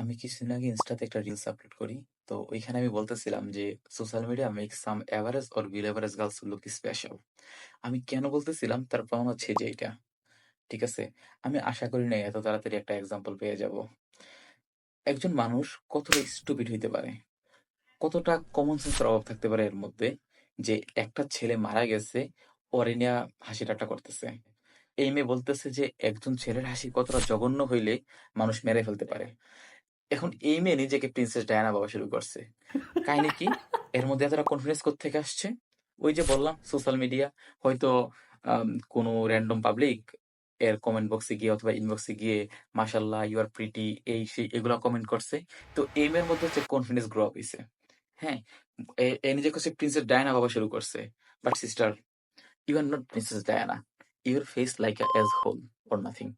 আমি কিছুদিন আগে ইনস্টাতে একটা রিলস আপলোড করি। তো ওইখানে আমি বলতেছিলাম যে, "social media makes some average or below average girls look special." আমি কেন বলতেছিলাম তার প্রমাণ হচ্ছে যে এটা ঠিক আছে? আমি আশা করি না এত তাড়াতাড়ি একটা এক্সাম্পল পেয়ে যাব। একজন মানুষ কতটা স্টুপিড হইতে পারে? কতটা কমন সেন্সের অভাব থাকতে পারে এর মধ্যে যে একটা ছেলে মারা গেছে, ওরে নিয়া হাসি ঠাট্টা করতেছে। এই মেয়ে বলতেছে যে একজন ছেলের হাসি কতটা জঘন্য হইলে মানুষ মেরে ফেলতে পারে। এখন এই মেয়ে নিজেকে প্রিন্সেস ডায়ানা ভাবা শুরু করছে। কাহিনী কি? এর মধ্যে এতটা কনফিডেন্স থেকে আসছে? ওই যে বললাম সোশ্যাল মিডিয়া হয়তো কোনো র‍্যান্ডম পাবলিক এর কমেন্ট বক্সে গিয়ে অথবা ইনবক্সে গিয়ে মাশাআল্লাহ, ইউ আর প্রিটি এই সেই এগুলা কমেন্ট করছে। তো এই মেয়ের মধ্যে হচ্ছে কনফিডেন্স গ্রো আপ হইছে। হ্যাঁ? এ নিজেকে হচ্ছে প্রিন্সেস ডায়ানা ভাবা শুরু করছে। But sister, you are not princess Diana. Your face like ass hole or nothing.